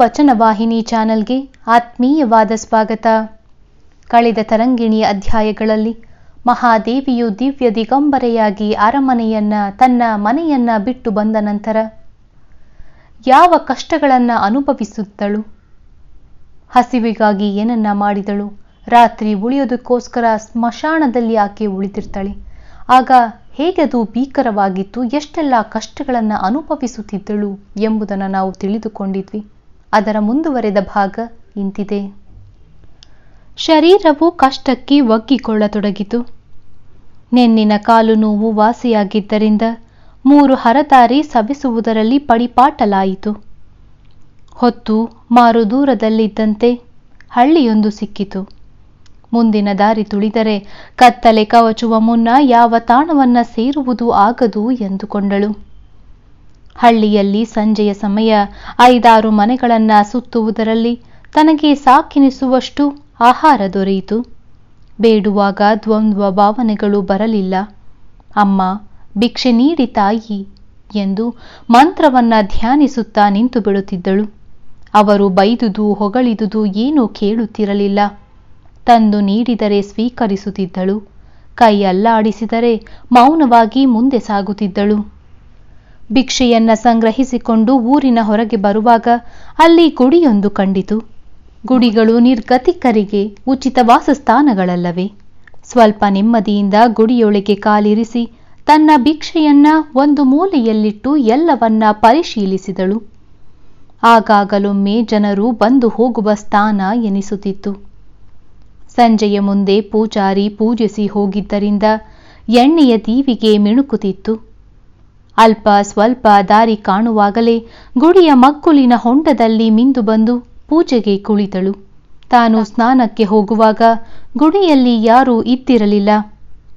ವಚನವಾಹಿನಿ ಚಾನೆಲ್ಗೆ ಆತ್ಮೀಯವಾದ ಸ್ವಾಗತ. ಕಳೆದ ತರಂಗಿಣಿಯ ಅಧ್ಯಾಯಗಳಲ್ಲಿ ಮಹಾದೇವಿಯು ದಿವ್ಯ ದಿಗಂಬರೆಯಾಗಿ ಅರಮನೆಯನ್ನ ತನ್ನ ಮನೆಯನ್ನ ಬಿಟ್ಟು ಬಂದ ನಂತರ ಯಾವ ಕಷ್ಟಗಳನ್ನು ಅನುಭವಿಸುತ್ತಳು? ಹಸಿವಿಗಾಗಿ ಏನನ್ನ ಮಾಡಿದಳು? ರಾತ್ರಿ ಉಳಿಯೋದಕ್ಕೋಸ್ಕರ ಸ್ಮಶಾನದಲ್ಲಿ ಆಕೆ ಉಳಿದಿರ್ತಾಳೆ. ಆಗ ಹೇಗದು ಭೀಕರವಾಗಿತ್ತು? ಎಷ್ಟೆಲ್ಲ ಕಷ್ಟಗಳನ್ನು ಅನುಭವಿಸುತ್ತಿದ್ದಳು ಎಂಬುದನ್ನು ನಾವು ತಿಳಿದುಕೊಂಡಿದ್ವಿ. ಅದರ ಮುಂದುವರೆದ ಭಾಗ ಇಂತಿದೆ. ಶರೀರವು ಕಷ್ಟಕ್ಕೆ ಒಗ್ಗಿಕೊಳ್ಳತೊಡಗಿತು. ನೆನ್ನಿನ ಕಾಲು ನೋವು ವಾಸಿಯಾಗಿದ್ದರಿಂದ ಮೂರು ಹರತಾರಿ ಸವಿಸುವುದರಲ್ಲಿ ಪಡಿಪಾಟಲಾಯಿತು. ಹೊತ್ತು ಮಾರು ದೂರದಲ್ಲಿದ್ದಂತೆ ಹಳ್ಳಿಯೊಂದು ಸಿಕ್ಕಿತು. ಮುಂದಿನ ದಾರಿ ತುಳಿದರೆ ಕತ್ತಲೆ ಕವಚುವ ಮುನ್ನ ಯಾವ ತಾಣವನ್ನ ಸೇರುವುದು ಆಗದು ಎಂದುಕೊಂಡಳು. ಹಳ್ಳಿಯಲ್ಲಿ ಸಂಜೆಯ ಸಮಯ ಐದಾರು ಮನೆಗಳನ್ನ ಸುತ್ತುವುದರಲ್ಲಿ ತನಗೆ ಸಾಕಿನಿಸುವಷ್ಟು ಆಹಾರ ದೊರೆಯಿತು. ಬೇಡುವಾಗ ದ್ವಂದ್ವ ಭಾವನೆಗಳು ಬರಲಿಲ್ಲ. ಅಮ್ಮ, ಭಿಕ್ಷೆ ನೀಡಿ ತಾಯಿ ಎಂದು ಮಂತ್ರವನ್ನ ಧ್ಯಾನಿಸುತ್ತಾ ನಿಂತು ಬಿಡುತ್ತಿದ್ದಳು. ಅವರು ಬೈದುದು ಹೊಗಳಿದುದು ಏನೂ ಕೇಳುತ್ತಿರಲಿಲ್ಲ. ತಂದು ನೀಡಿದರೆ ಸ್ವೀಕರಿಸುತ್ತಿದ್ದಳು. ಕೈ ಅಲ್ಲಾಡಿಸಿದರೆ ಮೌನವಾಗಿ ಮುಂದೆ ಸಾಗುತ್ತಿದ್ದಳು. ಭಿಕ್ಷೆಯನ್ನ ಸಂಗ್ರಹಿಸಿಕೊಂಡು ಊರಿನ ಹೊರಗೆ ಬರುವಾಗ ಅಲ್ಲಿ ಗುಡಿಯೊಂದು ಕಂಡಿತು. ಗುಡಿಗಳು ನಿರ್ಗತಿಕರಿಗೆ ಉಚಿತ ವಾಸಸ್ಥಾನಗಳಲ್ಲವೇ? ಸ್ವಲ್ಪ ನೆಮ್ಮದಿಯಿಂದ ಗುಡಿಯೊಳಗೆ ಕಾಲಿರಿಸಿ ತನ್ನ ಭಿಕ್ಷೆಯನ್ನ ಒಂದು ಮೂಲೆಯಲ್ಲಿಟ್ಟು ಎಲ್ಲವನ್ನ ಪರಿಶೀಲಿಸಿದಳು. ಆಗಾಗಲೊಮ್ಮೆ ಜನರು ಬಂದು ಹೋಗುವ ಸ್ಥಾನ ಎನಿಸುತ್ತಿತ್ತು. ಸಂಜೆಯ ಮುಂದೆ ಪೂಜಾರಿ ಪೂಜಿಸಿ ಹೋಗಿದ್ದರಿಂದ ಎಣ್ಣೆಯ ದೀವಿಗೆ ಮಿಣುಕುತ್ತಿತ್ತು. ಅಲ್ಪ ಸ್ವಲ್ಪ ದಾರಿ ಕಾಣುವಾಗಲೇ ಗುಡಿಯ ಮಕ್ಕುಲಿನ ಹೊಂಡದಲ್ಲಿ ಮಿಂದು ಬಂದು ಪೂಜೆಗೆ ಕುಳಿತಳು. ತಾನು ಸ್ನಾನಕ್ಕೆ ಹೋಗುವಾಗ ಗುಡಿಯಲ್ಲಿ ಯಾರೂ ಇದ್ದಿರಲಿಲ್ಲ.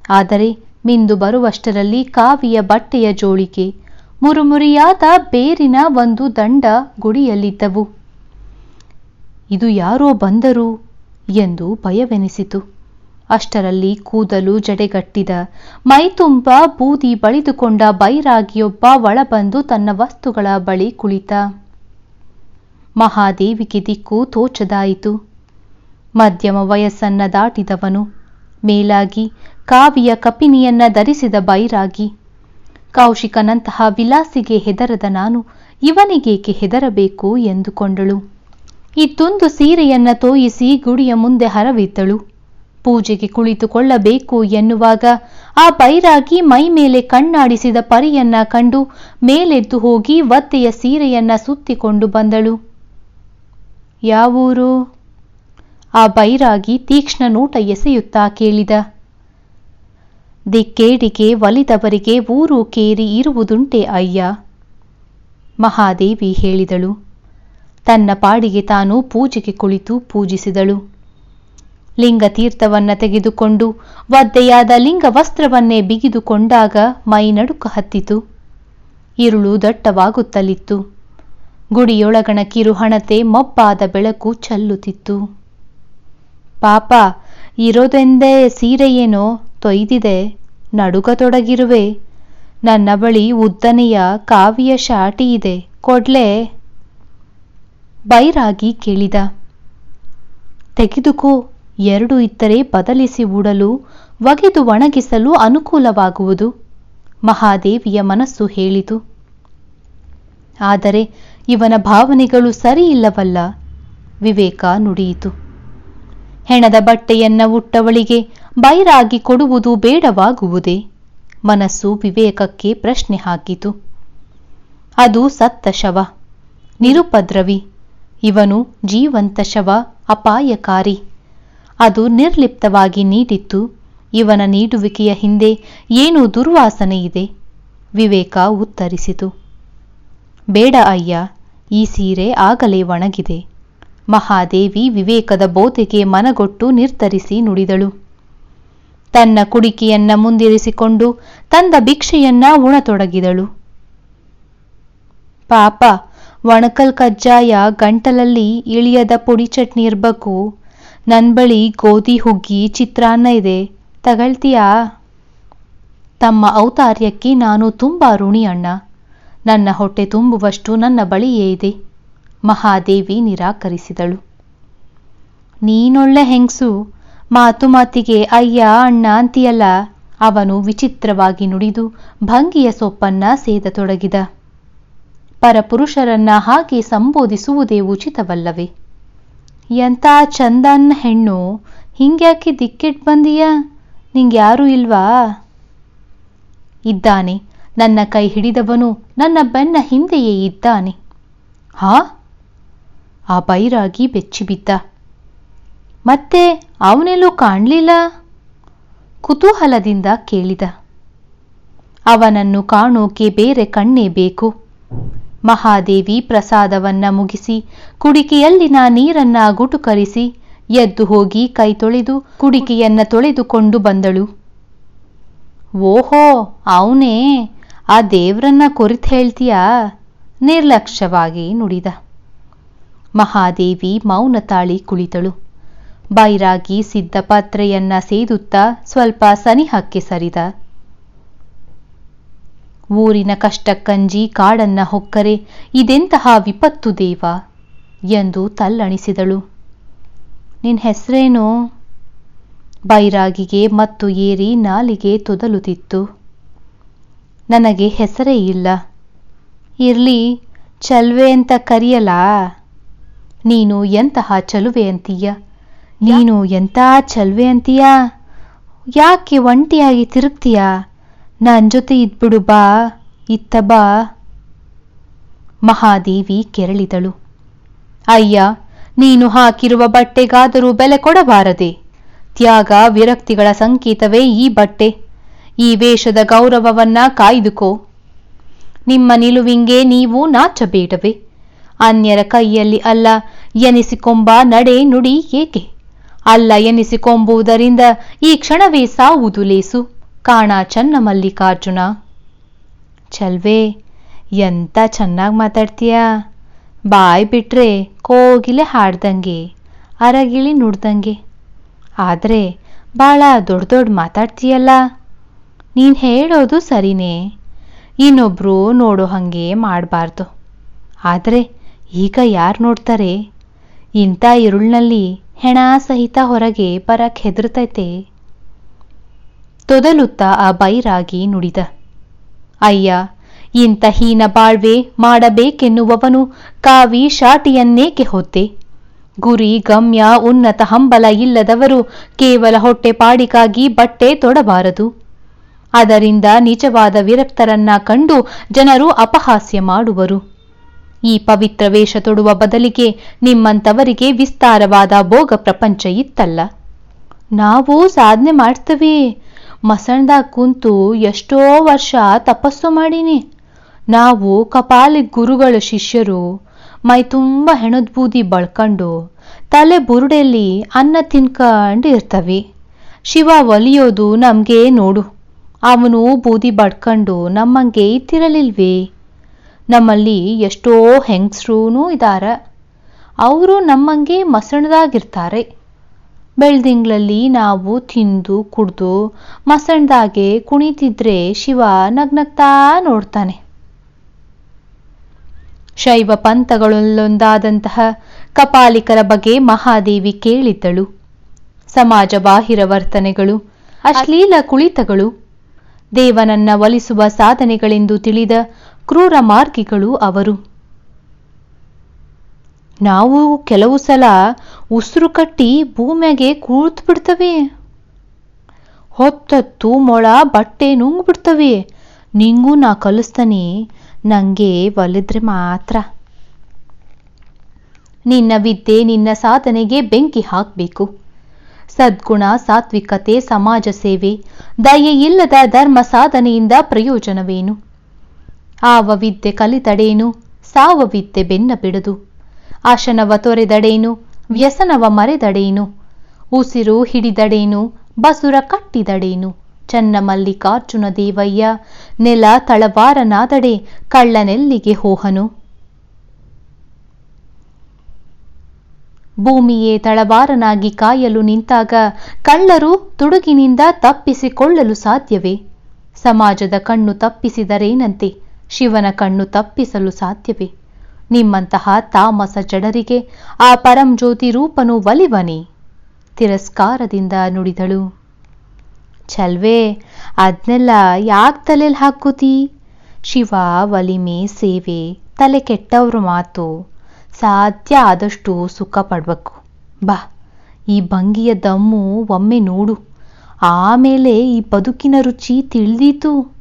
ಆದರೆ ಮಿಂದು ಬರುವಷ್ಟರಲ್ಲಿ ಕಾವಿಯ ಬಟ್ಟೆಯ ಜೋಳಿಕೆ ಮುರುಮುರಿಯಾದ ಬೇರಿನ ಒಂದು ದಂಡ ಗುಡಿಯಲ್ಲಿದ್ದವು. ಇದು ಯಾರೋ ಬಂದರು ಎಂದು ಭಯವೆನಿಸಿತು. ಅಷ್ಟರಲ್ಲಿ ಕೂದಲು ಜಡೆಗಟ್ಟಿದ. ಮೈತುಂಬ ಬೂದಿ ಬಳಿದುಕೊಂಡ ಬೈರಾಗಿಯೊಬ್ಬ ಒಳಬಂದು ತನ್ನ ವಸ್ತುಗಳ ಬಳಿ ಕುಳಿತ. ಮಹಾದೇವಿಗೆ ದಿಕ್ಕು ತೋಚದಾಯಿತು. ಮಧ್ಯಮ ವಯಸ್ಸನ್ನ ದಾಟಿದವನು. ಮೇಲಾಗಿ ಕಾವಿಯ ಕಪಿನಿಯನ್ನ ಧರಿಸಿದ ಬೈರಾಗಿ. ಕೌಶಿಕನಂತಹ ವಿಲಾಸಿಗೆ ಹೆದರದ ನಾನು ಇವನಿಗೇಕೆ ಹೆದರಬೇಕು ಎಂದುಕೊಂಡಳು. ಇತ್ತೊಂದು ಸೀರೆಯನ್ನ ತೋಯಿಸಿ ಗುಡಿಯ ಮುಂದೆ ಹರವಿದ್ದಳು. ಪೂಜೆಗೆ ಕುಳಿತುಕೊಳ್ಳಬೇಕು ಎನ್ನುವಾಗ ಆ ಬೈರಾಗಿ ಮೈ ಮೇಲೆ ಕಣ್ಣಾಡಿಸಿದ ಪರಿಯನ್ನ ಕಂಡು ಮೇಲೆದ್ದು ಹೋಗಿ ಒತ್ತೆಯ ಸೀರೆಯನ್ನ ಸುತ್ತಿಕೊಂಡು ಬಂದಳು. ಯಾವೂರು? ಆ ಬೈರಾಗಿ ತೀಕ್ಷ್ಣ ನೋಟ ಎಸೆಯುತ್ತಾ ಕೇಳಿದ. ದಿಕ್ಕೇಡಿಗೆ ಒಲಿದವರಿಗೆ ಊರು ಕೇರಿ ಇರುವುದುಂಟೆ ಅಯ್ಯ? ಮಹಾದೇವಿ ಹೇಳಿದಳು. ತನ್ನ ಪಾಡಿಗೆ ತಾನು ಪೂಜೆಗೆ ಕುಳಿತು ಪೂಜಿಸಿದಳು. ಲಿಂಗ ತೀರ್ಥವನ್ನ ತೆಗೆದುಕೊಂಡು, ಒದ್ದೆಯಾದ ಲಿಂಗ ವಸ್ತ್ರವನ್ನೇ ಬಿಗಿದುಕೊಂಡಾಗ ಮೈ ನಡುಕ ಹತ್ತಿತು. ಇರುಳು ದಟ್ಟವಾಗುತ್ತಲಿತ್ತು. ಗುಡಿಯೊಳಗಣ ಕಿರುಹಣತೆ ಮಬ್ಬಾದ ಬೆಳಕು ಚೆಲ್ಲುತ್ತಿತ್ತು. ಪಾಪ, ಇರೋದೆಂದೇ ಸೀರೆಯೇನೋ ತೊಯ್ದಿದೆ, ನಡುಗತೊಡಗಿರುವೆ. ನನ್ನ ಬಳಿ ಉದ್ದನೆಯ ಕಾವಿಯ ಶಾಟಿ ಇದೆ, ಕೊಡ್ಲೆ. ಬೈರಾಗಿ ಕೇಳಿದ. ತೆಗೆದುಕೋ ಎರಡು ಇತ್ತರೆ ಬದಲಿಸಿ ಉಡಲು, ಒಗೆದು ಒಣಗಿಸಲು ಅನುಕೂಲವಾಗುವುದು. ಮಹಾದೇವಿಯ ಮನಸ್ಸು ಹೇಳಿತು. ಆದರೆ ಇವನ ಭಾವನೆಗಳು ಸರಿಯಿಲ್ಲವಲ್ಲ? ವಿವೇಕ ನುಡಿಯಿತು. ಹೆಣದ ಬಟ್ಟೆಯನ್ನ ಉಟ್ಟವಳಿಗೆ ಬೈರಾಗಿ ಕೊಡುವುದು ಬೇಡವಾಗುವುದೇ? ಮನಸ್ಸು ವಿವೇಕಕ್ಕೆ ಪ್ರಶ್ನೆ ಹಾಕಿತು. ಅದು ಸತ್ತ ಶವ, ನಿರುಪದ್ರವಿ. ಇವನು ಜೀವಂತ ಶವ, ಅಪಾಯಕಾರಿ. ಅದು ನಿರ್ಲಿಪ್ತವಾಗಿ ನೀಡಿತ್ತು. ಇವನ ನೀಡುವಿಕೆಯ ಹಿಂದೆ ಏನು ದುರ್ವಾಸನೆ ಇದೆ. ವಿವೇಕ ಉತ್ತರಿಸಿತು. ಬೇಡ ಅಯ್ಯ, ಈ ಸೀರೆ ಆಗಲೇ ಒಣಗಿದೆ. ಮಹಾದೇವಿ ವಿವೇಕದ ಬೋಧೆಗೆ ಮನಗೊಟ್ಟು ನಿರ್ಧರಿಸಿ ನುಡಿದಳು. ತನ್ನ ಕುಡಿಕೆಯನ್ನ ಮುಂದಿರಿಸಿಕೊಂಡು ತಂದ ಭಿಕ್ಷೆಯನ್ನ ಉಣತೊಡಗಿದಳು. ಪಾಪ, ಒಣಕಲ್ ಕಜ್ಜಾಯ ಗಂಟಲಲ್ಲಿ ಇಳಿಯದ ಪುಡಿ ಚಟ್ನಿ ಇರ್ಬೇಕು. ನನ್ ಬಳಿ ಗೋಧಿ, ಹುಗ್ಗಿ, ಚಿತ್ರಾನ್ನ ಇದೆ. ತಗಳ್ತೀಯಾ? ತಮ್ಮ ಔತಾರ್ಯಕ್ಕೆ ನಾನು ತುಂಬ ಋಣಿ ಅಣ್ಣ. ನನ್ನ ಹೊಟ್ಟೆ ತುಂಬುವಷ್ಟು ನನ್ನ ಬಳಿಯೇ ಇದೆ. ಮಹಾದೇವಿ ನಿರಾಕರಿಸಿದಳು. ನೀನೊಳ್ಳೆ ಹೆಂಗ್ಸು? ಮಾತು ಮಾತಿಗೆ, ಅಯ್ಯ, ಅಣ್ಣ ಅಂತೀಯಲ್ಲ? ಅವನು ವಿಚಿತ್ರವಾಗಿ ನುಡಿದು ಭಂಗಿಯ ಸೊಪ್ಪನ್ನ ಸೇದತೊಡಗಿದ. ಪರಪುರುಷರನ್ನ ಹಾಗೆ ಸಂಬೋಧಿಸುವುದೇ ಉಚಿತವಲ್ಲವೇ? ಎಂಥ ಚಂದನ್ ಹೆಣ್ಣು? ಹಿಂಗ್ಯಾಕೆ ದಿಕ್ಕಿಟ್ ಬಂದೀಯ? ನಿಂಗ್ಯಾರೂ ಇಲ್ವಾ? ಇದ್ದಾನೆ. ನನ್ನ ಕೈ ಹಿಡಿದವನು ನನ್ನ ಬೆನ್ನ ಹಿಂದೆಯೇ ಇದ್ದಾನೆ. ಹಾ? ಆ ಬೈರಾಗಿ ಬೆಚ್ಚಿಬಿದ್ದ. ಮತ್ತೆ ಅವನೆಲ್ಲೂ ಕಾಣಲಿಲ್ಲ? ಕುತೂಹಲದಿಂದ ಕೇಳಿದ. ಅವನನ್ನು ಕಾಣೋಕೆ ಬೇರೆ ಕಣ್ಣೇ ಬೇಕು. ಮಹಾದೇವಿ ಪ್ರಸಾದವನ್ನ ಮುಗಿಸಿ, ಕುಡಿಕೆಯಲ್ಲಿನ ನೀರನ್ನ ಗುಟುಕರಿಸಿ, ಎದ್ದು ಹೋಗಿ ಕೈ ತೊಳೆದು ಕುಡಿಕೆಯನ್ನ ತೊಳೆದುಕೊಂಡು ಬಂದಳು. ಓಹೋ, ಅವನೇ, ಆ ದೇವ್ರನ್ನ ಕೊರಿತು ಹೇಳ್ತೀಯಾ? ನಿರ್ಲಕ್ಷ್ಯವಾಗಿ ನುಡಿದ. ಮಹಾದೇವಿ ಮೌನ ತಾಳಿ ಕುಳಿತಳು. ಬೈರಾಗಿ ಸಿದ್ಧ ಪಾತ್ರೆಯನ್ನ ಸೇದುತ್ತಾ ಸ್ವಲ್ಪ ಸನಿಹಕ್ಕೆ ಸರಿದ. ಊರಿನ ಕಷ್ಟಕ್ಕಂಜಿ ಕಾಡನ್ನ ಹೊಕ್ಕರೆ, ಇದೆಂತಹ ವಿಪತ್ತು ದೇವ? ಎಂದು ತಲ್ಲಣಿಸಿದಳು. ನಿನ್ನ ಹೆಸರೇನು? ಬೈರಾಗಿಗೆ ಮತ್ತು ಏರಿ ನಾಲಿಗೆ ತೊದಲುತ್ತಿತ್ತು ನನಗೆ ಹೆಸರೇ ಇಲ್ಲ. ಇರ್ಲಿ, ಚಲ್ವೆ ಅಂತ ಕರೆಯಲಾ? ನೀನು ಎಂತಹ ಚಲುವೆ ಅಂತೀಯ? ನೀನು ಎಂಥ ಚಲ್ವೆ ಅಂತೀಯ? ಯಾಕೆ ಒಂಟಿಯಾಗಿ ತಿರುಗ್ತೀಯ? ನನ್ ಜೊತೆ ಇದ್ಬಿಡು ಬಾ, ಇತ್ತ ಬಾ. ಮಹಾದೇವಿ ಕೆರಳಿದಳು. ಅಯ್ಯ, ನೀನು ಹಾಕಿರುವ ಬಟ್ಟೆಗಾದರೂ ಬೆಲೆ ಕೊಡಬಾರದೆ. ತ್ಯಾಗ ವಿರಕ್ತಿಗಳ ಸಂಕೇತವೇ ಈ ಬಟ್ಟೆ. ಈ ವೇಷದ ಗೌರವವನ್ನ ಕಾಯ್ದುಕೋ. ನಿಮ್ಮ ನಿಲುವಿಂಗೆ ನೀವು ನಾಚಬೇಡವೆ. ಅನ್ಯರ ಕೈಯಲ್ಲಿ ಅಲ್ಲ, ಎನಿಸಿಕೊಂಬ ನಡೆ ನುಡಿ ಏಕೆ? ಅಲ್ಲ ಎನಿಸಿಕೊಂಬುವುದರಿಂದ ಈ ಕ್ಷಣವೇ ಸಾವುದು ಲೇಸು. ಕಾಣ ಚನ್ನ ಮಲ್ಲಿಕಾರ್ಜುನ. ಚಲ್ವೇ ಎಂತ ಚೆನ್ನಾಗಿ ಮಾತಾಡ್ತೀಯ? ಬಾಯ್ ಬಿಟ್ರೆ ಕೋಗಿಲೆ ಹಾಡ್ದಂಗೆ, ಅರಗಿಳಿ ನುಡ್ದಂಗೆ. ಆದರೆ ಭಾಳ ದೊಡ್ಡ ದೊಡ್ಡ ಮಾತಾಡ್ತೀಯಲ್ಲ? ನೀನು ಹೇಳೋದು ಸರಿನೇ. ಇನ್ನೊಬ್ರು ನೋಡೋ ಹಾಗೆ ಮಾಡಬಾರ್ದು. ಆದರೆ ಈಗ ಯಾರು ನೋಡ್ತಾರೆ? ಇಂಥ ಇರುಳಿನಲ್ಲಿ ಹೆಣ ಸಹಿತ ಹೊರಗೆ ಬರಕ್ಕೆ ಹೆದರ್ತೈತೆ. ತೊದಲುತ್ತಾ ಆ ಬೈರಾಗಿ ನುಡಿದ. ಅಯ್ಯ, ಇಂಥ ಹೀನ ಬಾಳ್ವೆ ಮಾಡಬೇಕೆನ್ನುವವನು ಕಾವಿ ಶಾಟಿಯನ್ನೇಕೆ ಹೊತ್ತೆ? ಗುರಿ, ಗಮ್ಯ, ಉನ್ನತ ಹಂಬಲ ಇಲ್ಲದವರು ಕೇವಲ ಹೊಟ್ಟೆಪಾಡಿಗಾಗಿ ಬಟ್ಟೆ ತೊಡಬಾರದು. ಅದರಿಂದ ನಿಜವಾದ ವಿರಕ್ತರನ್ನ ಕಂಡು ಜನರು ಅಪಹಾಸ್ಯ ಮಾಡುವರು. ಈ ಪವಿತ್ರ ವೇಷ ತೊಡುವ ಬದಲಿಗೆ ನಿಮ್ಮಂಥವರಿಗೆ ವಿಸ್ತಾರವಾದ ಭೋಗ ಪ್ರಪಂಚ ಇತ್ತಲ್ಲ. ನಾವು ಸಾಧನೆ ಮಾಡ್ತೀವಿ. ಮಸಣ್ದಾಗ ಕುಂತು ಎಷ್ಟೋ ವರ್ಷ ತಪಸ್ಸು ಮಾಡೀನಿ. ನಾವು ಕಪಾಲಿ ಗುರುಗಳ ಶಿಷ್ಯರು, ಮೈ ತುಂಬ ಹೆಣದ ಬೂದಿ ಬಳ್ಕೊಂಡು ತಲೆ ಬುರುಡೆಯಲ್ಲಿ ಅನ್ನ ತಿನ್ಕಂಡು ಇರ್ತವಿ. ಶಿವ ಒಲಿಯೋದು ನಮಗೆ ನೋಡು. ಅವನು ಬೂದಿ ಬಡ್ಕೊಂಡು ನಮ್ಮಂಗೆ ಇತ್ತಿರಲಿಲ್ವೇ ನಮ್ಮಲ್ಲಿ ಎಷ್ಟೋ ಹೆಂಗಸ್ರೂ ಇದ್ದಾರೆ ಅವರು ನಮ್ಮಂಗೆ ಮಸಣದಾಗಿರ್ತಾರೆ ಬೆಳ್ದಿಂಗ್ಳಲ್ಲಿ ನಾವು ತಿಂದು, ಕುಡ್ದು ಮಸಣ್ದಾಗೆ ಕುಣಿತಿದ್ರೆ ಶಿವ ನಗ್ನಗ್ತಾ ನೋಡ್ತಾನೆ. ಶೈವ ಪಂಥಗಳಲ್ಲೊಂದಾದಂತಹ ಕಪಾಲಿಕರ ಬಗ್ಗೆ ಮಹಾದೇವಿ ಕೇಳಿದ್ದಳು. ಸಮಾಜ ಬಾಹಿರ ವರ್ತನೆಗಳು, ಅಶ್ಲೀಲ ಕುಳಿತಗಳು, ದೇವನನ್ನ ಒಲಿಸುವ ಸಾಧನೆಗಳೆಂದು ತಿಳಿದ ಕ್ರೂರ ಮಾರ್ಗಿಗಳು ಅವರು. ನಾವು ಕೆಲವು ಸಲ ಉಸಿರು ಕಟ್ಟಿ ಭೂಮ್ಯಾಗೆ ಕೂತ್ ಬಿಡ್ತವೆ ಹೊತ್ತತ್ತು ಮೊಳ ಬಟ್ಟೆ ನುಂಗ್ಬಿಡ್ತವೆ. ನಿಂಗೂ ನಾ ಕಲಿಸ್ತಾನೆ, ನಂಗೆ ಒಲಿದ್ರೆ ಮಾತ್ರ. ನಿನ್ನ ವಿದ್ಯೆ, ನಿನ್ನ ಸಾಧನೆಗೆ ಬೆಂಕಿ ಹಾಕಬೇಕು. ಸದ್ಗುಣ, ಸಾತ್ವಿಕತೆ, ಸಮಾಜ ಸೇವೆ, ದಯೆ ಇಲ್ಲದ ಧರ್ಮ ಸಾಧನೆಯಿಂದ ಪ್ರಯೋಜನವೇನು? ಆವ ವಿದ್ಯೆ ಕಲಿತಡೇನು, ಸಾವ ವಿದ್ಯೆ ಬೆನ್ನ ಬಿಡದು ಆಶನವ ತೊರೆದಡೇನು ವ್ಯಸನವ ಮರೆದಡೇನು? ಉಸಿರು ಹಿಡಿದಡೇನು? ಬಸುರ ಕಟ್ಟಿದಡೇನು? ಚನ್ನ ಮಲ್ಲಿಕಾರ್ಜುನ ದೇವಯ್ಯ, ನೆಲ ತಳವಾರನಾದಡೆ ಕಳ್ಳನೆಲ್ಲಿಗೆ ಹೋಹನು? ಭೂಮಿಯೇ ತಳವಾರನಾಗಿ ಕಾಯಲು ನಿಂತಾಗ ಕಳ್ಳರು ತುಡುಗಿನಿಂದ ತಪ್ಪಿಸಿಕೊಳ್ಳಲು ಸಾಧ್ಯವೇ? ಸಮಾಜದ ಕಣ್ಣು ತಪ್ಪಿಸಿದರೇನಂತೆ? ಶಿವನ ಕಣ್ಣು ತಪ್ಪಿಸಲು ಸಾಧ್ಯವೇ? ನಿಮ್ಮಂತಹ ತಾಮಸ ಜಡರಿಗೆ ಆ ಪರಂಜ್ಯೋತಿ ರೂಪನು ಒಲಿವನೆ. ತಿರಸ್ಕಾರದಿಂದ ನುಡಿದಳು. ಚಲ್ವೇ ಅದ್ನೆಲ್ಲ ಯಾಕೆ ತಲೆಯಲ್ಲಿ ಹಾಕೋತಿ ಶಿವ ಒಲಿಮೆ ಸೇವೆ, ತಲೆ ಕೆಟ್ಟವ್ರ ಮಾತು. ಸಾಧ್ಯ ಆದಷ್ಟು ಸುಖ ಪಡ್ಬೇಕು. ಬಾ, ಈ ಭಂಗಿಯ ದಮ್ಮು ಒಮ್ಮೆ ನೋಡು. ಆಮೇಲೆ ಈ ಬದುಕಿನ ರುಚಿ ತಿಳಿದೀತು.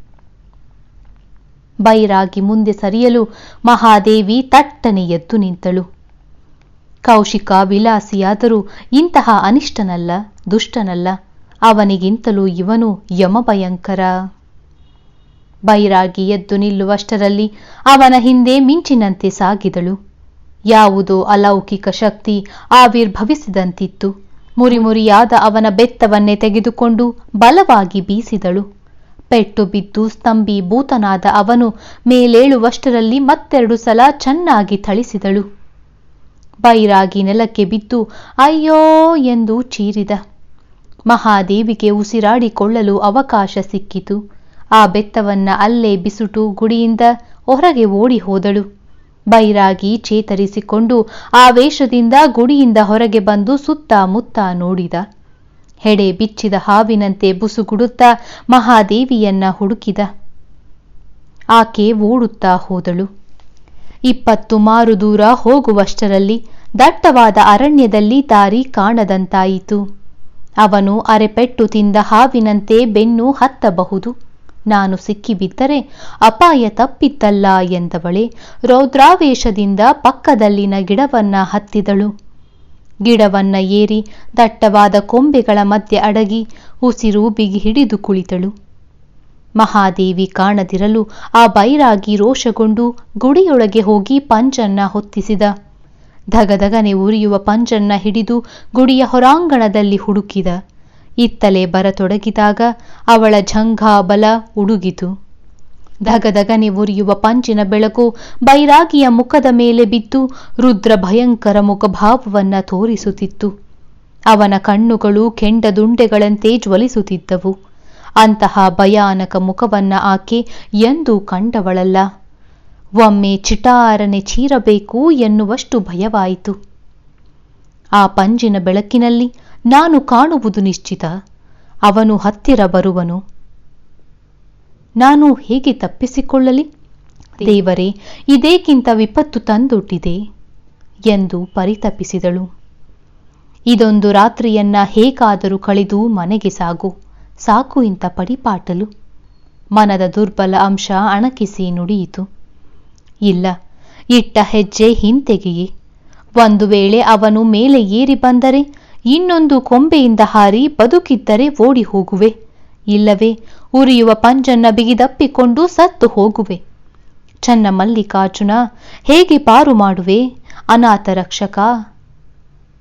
ಬೈರಾಗಿ ಮುಂದೆ ಸರಿಯಲು ಮಹಾದೇವಿ ತಟ್ಟನೆ ಎದ್ದು ನಿಂತಳು. ಕೌಶಿಕ ವಿಲಾಸಿಯಾದರೂ ಇಂತಹ ಅನಿಷ್ಟನಲ್ಲ, ದುಷ್ಟನಲ್ಲ. ಅವನಿಗಿಂತಲೂ ಇವನು ಯಮಭಯಂಕರ. ಬೈರಾಗಿ ಎದ್ದು ನಿಲ್ಲುವಷ್ಟರಲ್ಲಿ ಅವನ ಹಿಂದೆ ಮಿಂಚಿನಂತೆ ಸಾಗಿದಳು. ಯಾವುದೋ ಅಲೌಕಿಕ ಶಕ್ತಿ ಆವಿರ್ಭವಿಸಿದಂತಿತ್ತು. ಮುರಿಮುರಿಯಾದ ಅವನ ಬೆತ್ತವನ್ನೇ ತೆಗೆದುಕೊಂಡು ಬಲವಾಗಿ ಬೀಸಿದಳು. ಪೆಟ್ಟು ಬಿದ್ದು ಸ್ತಂಭಿ ಭೂತನಾದ ಅವನು ಮೇಲೇಳುವಷ್ಟರಲ್ಲಿ ಮತ್ತೆರಡು ಸಲ ಚೆನ್ನಾಗಿ ಥಳಿಸಿದಳು. ಬೈರಾಗಿ ನೆಲಕ್ಕೆ ಬಿದ್ದು, ಅಯ್ಯೋ ಎಂದು ಚೀರಿದ. ಮಹಾದೇವಿಗೆ ಉಸಿರಾಡಿಕೊಳ್ಳಲು ಅವಕಾಶ ಸಿಕ್ಕಿತು. ಆ ಬೆತ್ತವನ್ನ ಅಲ್ಲೇ ಬಿಸುಟು ಗುಡಿಯಿಂದ ಹೊರಗೆ ಓಡಿ ಹೋದಳು. ಬೈರಾಗಿ ಚೇತರಿಸಿಕೊಂಡು ಆವೇಶದಿಂದ ಗುಡಿಯಿಂದ ಹೊರಗೆ ಬಂದು ಸುತ್ತಮುತ್ತ ನೋಡಿದ. ಹೆಡೆ ಬಿಚ್ಚಿದ ಹಾವಿನಂತೆ ಬುಸುಗುಡುತ್ತಾ ಮಹಾದೇವಿಯನ್ನ ಹುಡುಕಿದ. ಆಕೆ ಓಡುತ್ತಾ ಹೋದಳು. ಇಪ್ಪತ್ತು ಮಾರು ದೂರ ಹೋಗುವಷ್ಟರಲ್ಲಿ ದಟ್ಟವಾದ ಅರಣ್ಯದಲ್ಲಿ ದಾರಿ ಕಾಣದಂತಾಯಿತು. ಅವನು ಅರೆಪೆಟ್ಟು ತಿಂದ ಹಾವಿನಂತೆ ಬೆನ್ನು ಹತ್ತಬಹುದು. ನಾನು ಸಿಕ್ಕಿಬಿದ್ದರೆ ಅಪಾಯ ತಪ್ಪಿತ್ತಲ್ಲ ಎಂದವಳೆ. ರೌದ್ರಾವೇಶದಿಂದ ಪಕ್ಕದಲ್ಲಿನ ಗಿಡವನ್ನ ಹತ್ತಿದಳು. ಗಿಡವನ್ನ ಏರಿ ದಟ್ಟವಾದ ಕೊಂಬೆಗಳ ಮಧ್ಯೆ ಅಡಗಿ ಉಸಿರು ಬಿಗಿ ಹಿಡಿದು ಕುಳಿತಳು. ಮಹಾದೇವಿ ಕಾಣದಿರಲು ಆ ಬೈರಾಗಿ ರೋಷಗೊಂಡು ಗುಡಿಯೊಳಗೆ ಹೋಗಿ ಪಂಜನ್ನ ಹೊತ್ತಿಸಿದ. ಧಗಧಗನೆ ಉರಿಯುವ ಪಂಜನ್ನ ಹಿಡಿದು ಗುಡಿಯ ಹೊರಾಂಗಣದಲ್ಲಿ ಹುಡುಕಿದ. ಇತ್ತಲೆ ಬರತೊಡಗಿದಾಗ ಅವಳ ಝಂಘಾಬಲ ಉಡುಗಿತು. ಧಗಧಗನೆ ಉರಿಯುವ ಪಂಚಿನ ಬೆಳಕು ಬೈರಾಗಿಯ ಮುಖದ ಮೇಲೆ ಬಿದ್ದು ರುದ್ರ ಭಯಂಕರ ಮುಖಭಾವವನ್ನ ತೋರಿಸುತ್ತಿತ್ತು. ಅವನ ಕಣ್ಣುಗಳು ಕೆಂಡದುಂಡೆಗಳಂತೆ ಜ್ವಲಿಸುತ್ತಿದ್ದವು. ಅಂತಹ ಭಯಾನಕ ಮುಖವನ್ನ ಆಕೆ ಎಂದೂ ಕಂಡವಳಲ್ಲ. ಒಮ್ಮೆ ಚಿಟಾರನೆ ಚೀರಬೇಕು ಎನ್ನುವಷ್ಟು ಭಯವಾಯಿತು. ಆ ಪಂಜಿನ ಬೆಳಕಿನಲ್ಲಿ ನಾನು ಕಾಣುವುದು ನಿಶ್ಚಿತ. ಅವನು ಹತ್ತಿರ ಬರುವನು. ನಾನು ಹೇಗೆ ತಪ್ಪಿಸಿಕೊಳ್ಳಲಿ? ದೇವರೇ ಇದೇಕ್ಕಿಂತ ವಿಪತ್ತು ತಂದೊಡ್ಡಿದೆ ಎಂದು ಪರಿತಪಿಸಿದಳು. ಇದೊಂದು ರಾತ್ರಿಯನ್ನ ಹೇಗಾದರೂ ಕಳೆದು ಮನೆಗೆ ಸಾಗು, ಸಾಕು ಇಂಥ ಪಡಿಪಾಟಲು. ಮನದ ದುರ್ಬಲ ಅಂಶ ಅಣಕಿಸಿ ನುಡಿಯಿತು. ಇಲ್ಲ, ಇಟ್ಟ ಹೆಜ್ಜೆ ಹಿಂತೆಗೆಯೇ. ಒಂದು ವೇಳೆ ಅವನು ಮೇಲೆ ಏರಿ ಬಂದರೆ, ಇನ್ನೊಂದು ಕೊಂಬೆಯಿಂದ ಹಾರಿ ಬದುಕಿದ್ದರೆ ಓಡಿ ಹೋಗುವೆ. ಇಲ್ಲವೇ, ಉರಿಯುವ ಪಂಜನ್ನ ಬಿಗಿದಪ್ಪಿಕೊಂಡು ಸತ್ತು ಹೋಗುವೆ. ಚನ್ನ ಮಲ್ಲಿಕಾರ್ಜುನ, ಹೇಗೆ ಪಾರು ಮಾಡುವೆ? ಅನಾಥ ರಕ್ಷಕ.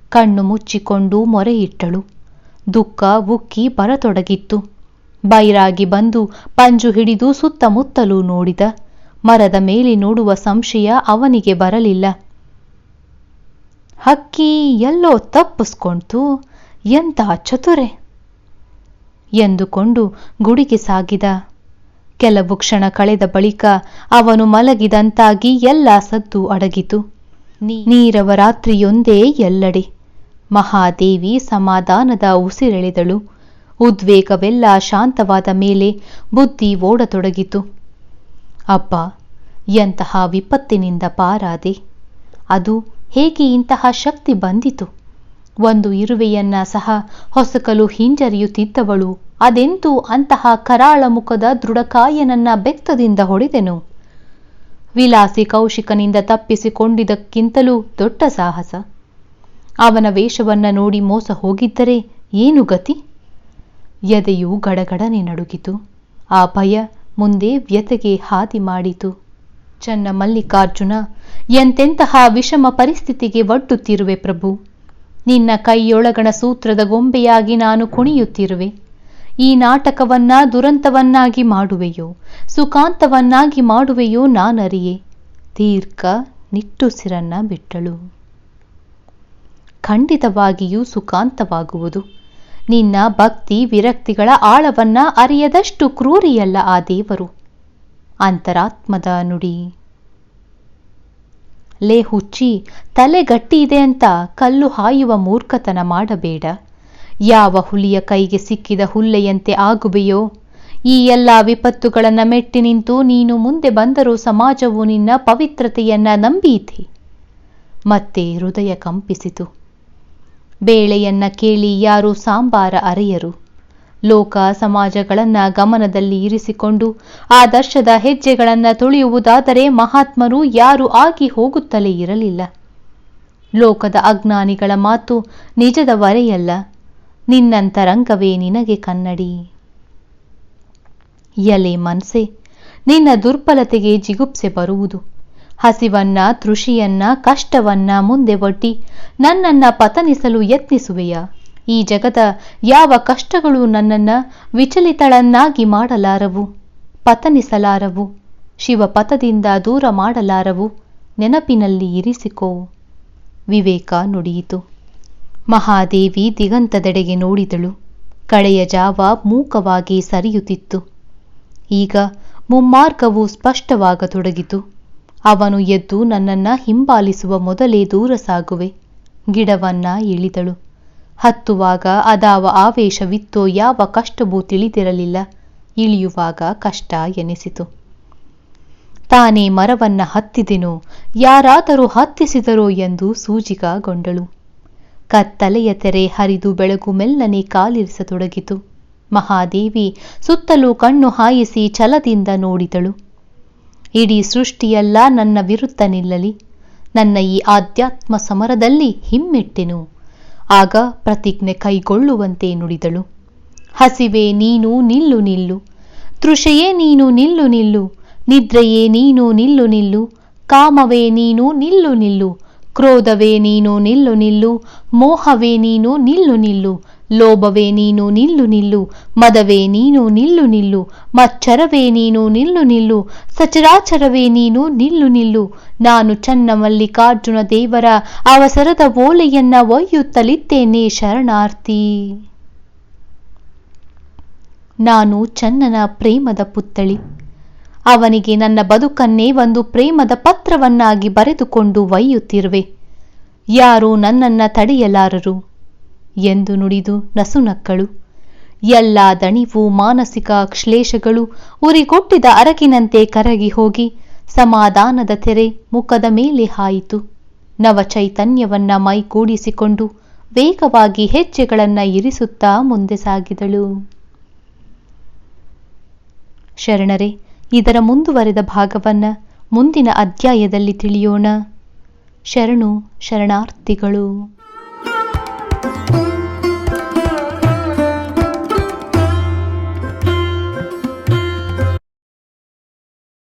ಕಣ್ಣು ಮುಚ್ಚಿಕೊಂಡು ಮೊರೆಯಿಟ್ಟಳು. ದುಃಖ ಉಕ್ಕಿ ಬರತೊಡಗಿತ್ತು. ಬೈರಾಗಿ ಬಂದು ಪಂಜು ಹಿಡಿದು ಸುತ್ತಮುತ್ತಲೂ ನೋಡಿದ. ಮರದ ಮೇಲೆ ನೋಡುವ ಸಂಶಯ ಅವನಿಗೆ ಬರಲಿಲ್ಲ. ಹಕ್ಕಿ ಎಲ್ಲೋ ತಪ್ಪಿಸ್ಕೊಂತು. ಎಂತ ಚತುರೆ! ಎಂದುಕೊಂಡು ಗುಡಿಗೆ ಸಾಗಿದ. ಕೆಲವು ಕ್ಷಣ ಕಳೆದ ಬಳಿಕ ಅವನು ಮಲಗಿದಂತಾಗಿ ಎಲ್ಲ ಸದ್ದು ಅಡಗಿತು. ನೀರವ ರಾತ್ರಿಯೊಂದೇ ಎಲ್ಲಡೆ. ಮಹಾದೇವಿ ಸಮಾಧಾನದ ಉಸಿರೆಳೆದಳು. ಉದ್ವೇಗವೆಲ್ಲ ಶಾಂತವಾದ ಮೇಲೆ ಬುದ್ಧಿ ಓಡತೊಡಗಿತು. ಅಪ್ಪ, ಎಂತಹ ವಿಪತ್ತಿನಿಂದ ಪಾರಾದೆ. ಅದು ಹೇಗೆ ಇಂತಹ ಶಕ್ತಿ ಬಂದಿತು? ಒಂದು ಇರುವೆಯನ್ನ ಸಹ ಹೊಸಕಲು ಹಿಂಜರಿಯುತ್ತಿದ್ದವಳು. ಅದೆಂತೂ ಅಂತಹ ಕರಾಳ ಮುಖದ ದೃಢಕಾಯನನ್ನ ಬೆತ್ತದಿಂದ ಹೊಡೆದೆನು? ವಿಲಾಸಿ ಕೌಶಿಕನಿಂದ ತಪ್ಪಿಸಿಕೊಂಡಿದ್ದಕ್ಕಿಂತಲೂ ದೊಡ್ಡ ಸಾಹಸ. ಅವನ ವೇಷವನ್ನ ನೋಡಿ ಮೋಸ ಹೋಗಿದ್ದರೆ ಏನು ಗತಿ? ಎದೆಯು ಗಡಗಡನೆ ನಡುಗಿತು. ಆ ಭಯ ಮುಂದೆ ವ್ಯತೆಗೆ ಹಾದಿ ಮಾಡಿತು. ಚನ್ನ ಮಲ್ಲಿಕಾರ್ಜುನ, ಎಂತೆಂತಹ ವಿಷಮ ಪರಿಸ್ಥಿತಿಗೆ ಒಡ್ಡುತ್ತಿರುವೆ ಪ್ರಭು? ನಿನ್ನ ಕೈಯೊಳಗಣ ಸೂತ್ರದ ಗೊಂಬೆಯಾಗಿ ನಾನು ಕುಣಿಯುತ್ತಿರುವೆ. ಈ ನಾಟಕವನ್ನ ದುರಂತವನ್ನಾಗಿ ಮಾಡುವೆಯೋ, ಸುಖಾಂತವನ್ನಾಗಿ ಮಾಡುವೆಯೋ ನಾನರಿಯೆ. ದೀರ್ಘ ನಿಟ್ಟುಸಿರನ್ನ ಬಿಟ್ಟಳು. ಖಂಡಿತವಾಗಿಯೂ ಸುಖಾಂತವಾಗುವುದು. ನಿನ್ನ ಭಕ್ತಿ ವಿರಕ್ತಿಗಳ ಆಳವನ್ನ ಅರಿಯದಷ್ಟು ಕ್ರೂರಿಯಲ್ಲ ಆ ದೇವರು. ಅಂತರಾತ್ಮದ ನುಡಿ. ಲೇ ಹುಚ್ಚಿ, ತಲೆ ಗಟ್ಟಿಯಿದೆ ಅಂತ ಕಲ್ಲು ಹಾಯುವ ಮೂರ್ಖತನ ಮಾಡಬೇಡ. ಯಾವ ಹುಲಿಯ ಕೈಗೆ ಸಿಕ್ಕಿದ ಹುಲ್ಲೆಯಂತೆ ಆಗುವೆಯೋ? ಈ ಎಲ್ಲ ವಿಪತ್ತುಗಳನ್ನು ಮೆಟ್ಟಿ ನಿಂತು ನೀನು ಮುಂದೆ ಬಂದರೂ ಸಮಾಜವು ನಿನ್ನ ಪವಿತ್ರತೆಯನ್ನ ನಂಬೀತಿ. ಮತ್ತೆ ಹೃದಯ ಕಂಪಿಸಿತು. ಬೇಳೆಯನ್ನ ಕೇಳಿ ಯಾರು ಸಾಂಬಾರ ಅರೆಯರು? ಲೋಕ ಸಮಾಜಗಳನ್ನ ಗಮನದಲ್ಲಿ ಇರಿಸಿಕೊಂಡು ಆದರ್ಶದ ಹೆಜ್ಜೆಗಳನ್ನ ತುಳಿಯುವುದಾದರೆ ಮಹಾತ್ಮರು ಯಾರು ಆಗಿ ಹೋಗುತ್ತಲೇ ಇರಲಿಲ್ಲ. ಲೋಕದ ಅಜ್ಞಾನಿಗಳ ಮಾತು ನಿಜದ ವರೆಯಲ್ಲ ನಿನ್ನಂತರಂಗವೇ ನಿನಗೆ ಕನ್ನಡಿ. ಎಲೆ ಮನ್ಸೆ, ನಿನ್ನ ದುರ್ಬಲತೆಗೆ ಜಿಗುಪ್ಸೆ ಬರುವುದು. ಹಸಿವನ್ನ, ತೃಷಿಯನ್ನ, ಕಷ್ಟವನ್ನ ಮುಂದೆ ಒಡ್ಡಿ ನನ್ನನ್ನ ಪತನಿಸಲು ಯತ್ನಿಸುವೆಯ? ಈ ಜಗದ ಯಾವ ಕಷ್ಟಗಳು ನನ್ನನ್ನ ವಿಚಲಿತಳನ್ನಾಗಿ ಮಾಡಲಾರವು? ಪತನಿಸಲಾರವು? ಶಿವಪಥದಿಂದ ದೂರ ಮಾಡಲಾರವು? ನೆನಪಿನಲ್ಲಿ ಇರಿಸಿಕೋ. ವಿವೇಕ ನುಡಿಯಿತು. ಮಹಾದೇವಿ ದಿಗಂತದೆಡೆಗೆ ನೋಡಿದಳು. ಕಳೆಯ ಜಾವ ಮೂಕವಾಗಿ ಸರಿಯುತ್ತಿತ್ತು. ಈಗ ಮುಮ್ಮಾರ್ಗವು ಸ್ಪಷ್ಟವಾಗತೊಡಗಿತು. ಅವನು ಎದ್ದು ನನ್ನನ್ನು ಹಿಂಬಾಲಿಸುವ ಮೊದಲೇ ದೂರ ಸಾಗುವೆ. ಗಿಡವನ್ನ ಇಳಿದಳು. ಹತ್ತುವಾಗ ಅದಾವ ಆವೇಶವಿತ್ತೋ ಯಾವ ಕಷ್ಟವೂ ತಿಳಿದಿರಲಿಲ್ಲ. ಇಳಿಯುವಾಗ ಕಷ್ಟ ಎನಿಸಿತು. ತಾನೇ ಮರವನ್ನ ಹತ್ತಿದೆನೋ, ಯಾರಾದರೂ ಹತ್ತಿಸಿದರೋ ಎಂದು ಸೂಜಿಗಗೊಂಡಳು. ಕತ್ತಲೆಯ ತೆರೆ ಹರಿದು ಬೆಳಗು ಮೆಲ್ಲನೆ ಕಾಲಿರಿಸತೊಡಗಿತು. ಮಹಾದೇವಿ ಸುತ್ತಲೂ ಕಣ್ಣು ಹಾಯಿಸಿ ಛಲದಿಂದ ನೋಡಿದಳು. ಇಡೀ ಸೃಷ್ಟಿಯೆಲ್ಲ ನನ್ನ ವಿರುದ್ಧ ನಿಲ್ಲಲಿ. ನನ್ನ ಈ ಆಧ್ಯಾತ್ಮ ಸಮರದಲ್ಲಿ ಹಿಮ್ಮೆಟ್ಟೆನು. ಆಗ ಪ್ರತಿಜ್ಞೆ ಕೈಗೊಳ್ಳುವಂತೆ ನುಡಿದಳು. ಹಸಿವೆ ನೀನು ನಿಲ್ಲು ನಿಲ್ಲು, ತೃಷೆಯೇ ನೀನು ನಿಲ್ಲು ನಿಲ್ಲು, ನಿದ್ರೆಯೇ ನೀನು ನಿಲ್ಲು ನಿಲ್ಲು, ಕಾಮವೇ ನೀನು ನಿಲ್ಲು ನಿಲ್ಲು ಕ್ರೋಧವೇ ನೀನು ನಿಲ್ಲು ನಿಲ್ಲು, ಮೋಹವೇ ನೀನು ನಿಲ್ಲು ನಿಲ್ಲು, ಲೋಭವೇ ನೀನು ನಿಲ್ಲು ನಿಲ್ಲು, ಮದವೇ ನೀನು ನಿಲ್ಲು ನಿಲ್ಲು, ಮಚ್ಚರವೇ ನೀನು ನಿಲ್ಲು ನಿಲ್ಲು, ಸಚರಾಚರವೇ ನೀನು ನಿಲ್ಲು ನಿಲ್ಲು. ನಾನು ಚನ್ನ ಮಲ್ಲಿಕಾರ್ಜುನ ದೇವರ ಅವಸರದ ಓಲೆಯನ್ನ ಒಯ್ಯುತ್ತಲಿದ್ದೇನೆ ಶರಣಾರ್ಥಿ. ನಾನು ಚನ್ನನ ಪ್ರೇಮದ ಪುತ್ತಳಿ ಅವನಿಗೆ ನನ್ನ ಬದುಕನ್ನೇ ಒಂದು ಪ್ರೇಮದ ಪತ್ರವನ್ನಾಗಿ ಬರೆದುಕೊಂಡು ಒಯ್ಯುತ್ತಿರುವೆ. ಯಾರೂ ನನ್ನನ್ನ ತಡೆಯಲಾರರು? ಎಂದು ನುಡಿದು ನಸುನಕ್ಕಳು. ಎಲ್ಲ ದಣಿವು, ಮಾನಸಿಕ ಕ್ಲೇಷಗಳು ಉರಿಗೊಟ್ಟಿದ ಅರಕಿನಂತೆ ಕರಗಿ ಹೋಗಿ ಸಮಾಧಾನದ ತೆರೆ ಮುಖದ ಮೇಲೆ ಹಾಯಿತು. ನವಚೈತನ್ಯವನ್ನ ಮೈಗೂಡಿಸಿಕೊಂಡು ವೇಗವಾಗಿ ಹೆಜ್ಜೆಗಳನ್ನು ಇರಿಸುತ್ತಾ ಮುಂದೆ ಸಾಗಿದಳು. ಶರಣರೇ ಇದರ ಮುಂದುವರೆದ ಭಾಗವನ್ನ ಮುಂದಿನ ಅಧ್ಯಾಯದಲ್ಲಿ ತಿಳಿಯೋಣ. ಶರಣು ಶರಣಾರ್ಥಿಗಳು.